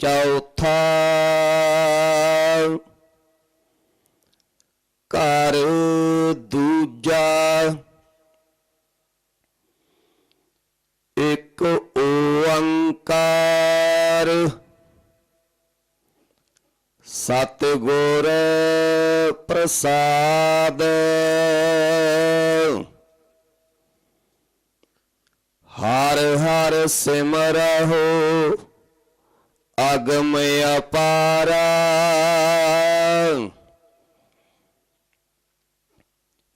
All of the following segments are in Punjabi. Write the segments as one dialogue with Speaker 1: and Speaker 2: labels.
Speaker 1: ਚੌਥਾ ਘਰ ਦੂਜਾ ਇੱਕ ਓੰਕਾਰ। ਸਤਿਗੁਰ ਪ੍ਰਸਾਦ। ਹਰ ਹਰ ਸਿਮਰਹੁ। ਅਗਮ ਅਪਾਰਾ।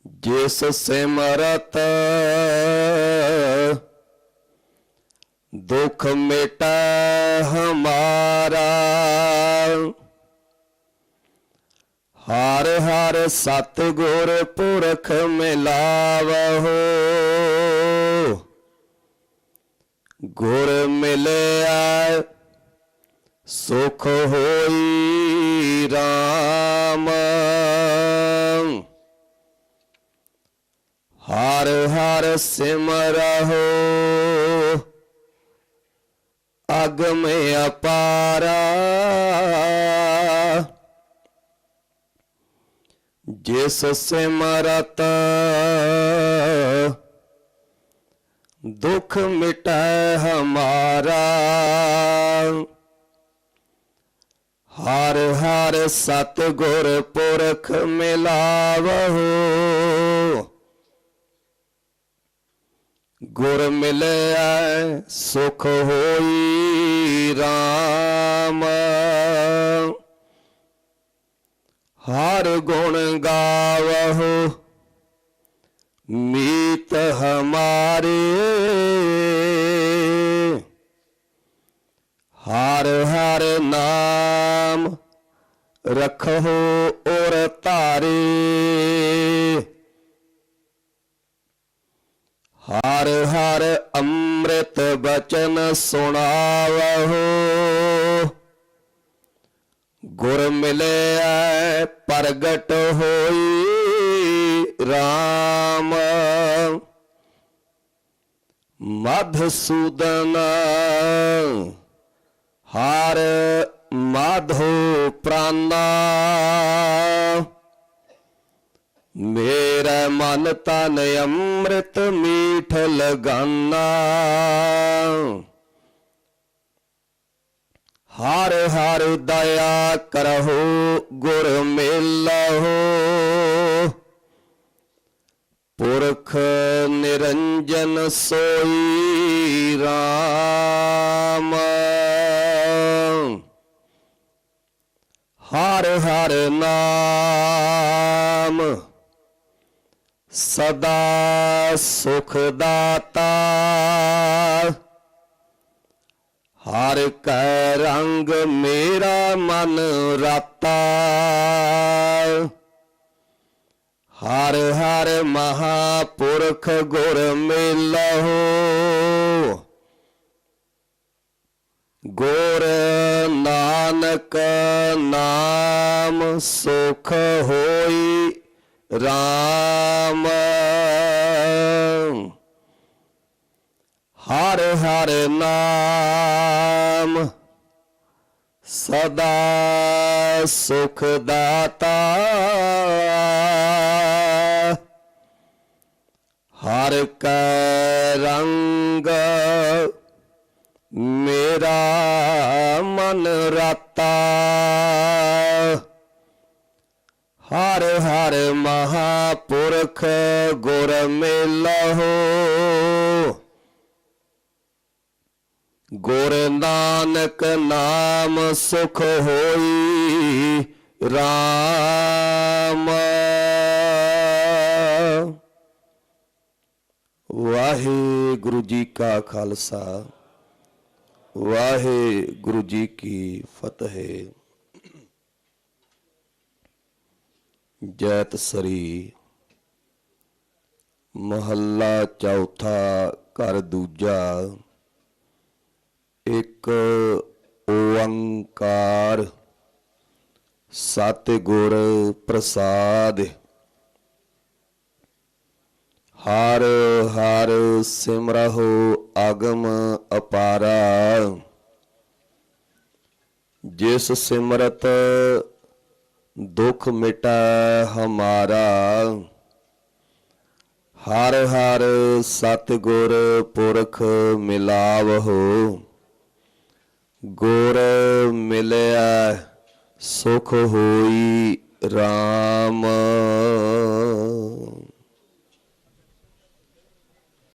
Speaker 1: ਜਿਸ ਸਿਮਰਤ ਦੁਖ ਮਿਟੈ ਹਮਾਰਾ। ਹਰ ਹਰ ਸਤਿਗੁਰ ਪੁਰਖ ਮਿਲਾਵਹੁ। ਗੁਰ ਮਿਲਿਆ ਸੁਖ ਹੋਈ RAM ਹਰ ਹਰ ਸਿਮਰਹੁ ਅਗਮ ਅਪਾਰਾ। ਜਿਸ ਸਿਮਰਤ ਦੁਖ ਮਿਟੈ ਹਮਾਰਾ। ਹਰ ਹਰ ਸਤਿਗੁਰ ਪੁਰਖ ਮਿਲਾਵਹੁ। ਗੁਰ ਮਿਲਿਆ ਸੁਖ ਹੋਈ RAM ਹਰ ਗੁਣ ਗਾਵਹੁ ਮੀਤ ਹਰ ਹਰ ਅੰਮ੍ਰਿਤ ਬਚਨ ਸੁਣਾਵਹੁ। ਗੁਰ ਮਿਲਿਆ ਪ੍ਰਗਟ ਹੋਈ RAM ਮਧਸੂਦਨ ਹਰ ਮਾਧੋ ਪ੍ਰਾਨਾ। ਮੇਰਾ ਮਨ ਤਨ ਅੰਮ੍ਰਿਤ ਮੀਠ ਲਗਾਨਾ ਹਰ ਹਰ ਦਇਆ ਕਰਹੁ ਗੁਰ ਮਿਲਹੁ ਪੁਰਖ ਨਿਰੰਜਨ ਸੋਈ RAM ਹਰ ਹਰ ਨਾਮ ਸਦਾ ਸੁਖ ਦਾਤਾ। ਹਰ ਕੈ ਰੰਗ ਮੇਰਾ ਮਨ ਰਾਤਾ। ਹਰ ਹਰ ਮਹਾਪੁਰਖ ਗੁਰ ਮਿਲਹੁ। ਗੁਰ ਨਾਨਕ ਨਾਮ ਸੁਖ ਹੋਈ। ਰਾਮ। ਹਰ ਹਰ ਨਾਮ ਸਦਾ ਸੁਖ ਦਾਤਾ। ਹਰ ਕੈ ਰੰਗ ਮੇਰਾ ਮਨ ਰਾਤਾ ਗੁਰ ਮਿਲਹੁ ਗੁਰ ਨਾਨਕ ਨਾਮ ਸੁਖ ਹੋਈ ਰਾਮ। ਵਾਹਿਗੁਰੂ ਜੀ ਕਾ ਖਾਲਸਾ, ਵਾਹਿਗੁਰੂ ਜੀ ਕੀ ਫਤਿਹ। ਜੈਤ ਸਰੀ ਮਹੱਲਾ ਚੌਥਾ ਘਰ ਦੂਜਾ। ਇੱਕ ਓੰਕਾਰ, ਸਤਿਗੁਰ ਪ੍ਰਸਾਦ। ਹਰ ਹਰ ਸਿਮਰਹੁ ਅਗਮ ਅਪਾਰਾ। ਜਿਸ ਸਿਮਰਤ ਦੁਖ ਮਿਟਾ ਹਮਾਰਾ। ਹਰ ਹਰ ਸਤਿਗੁਰ ਪੁਰਖ ਮਿਲਾਵਹੋ। ਗੁਰ ਮਿਲਿਆ ਸੁਖ ਹੋਈ RAM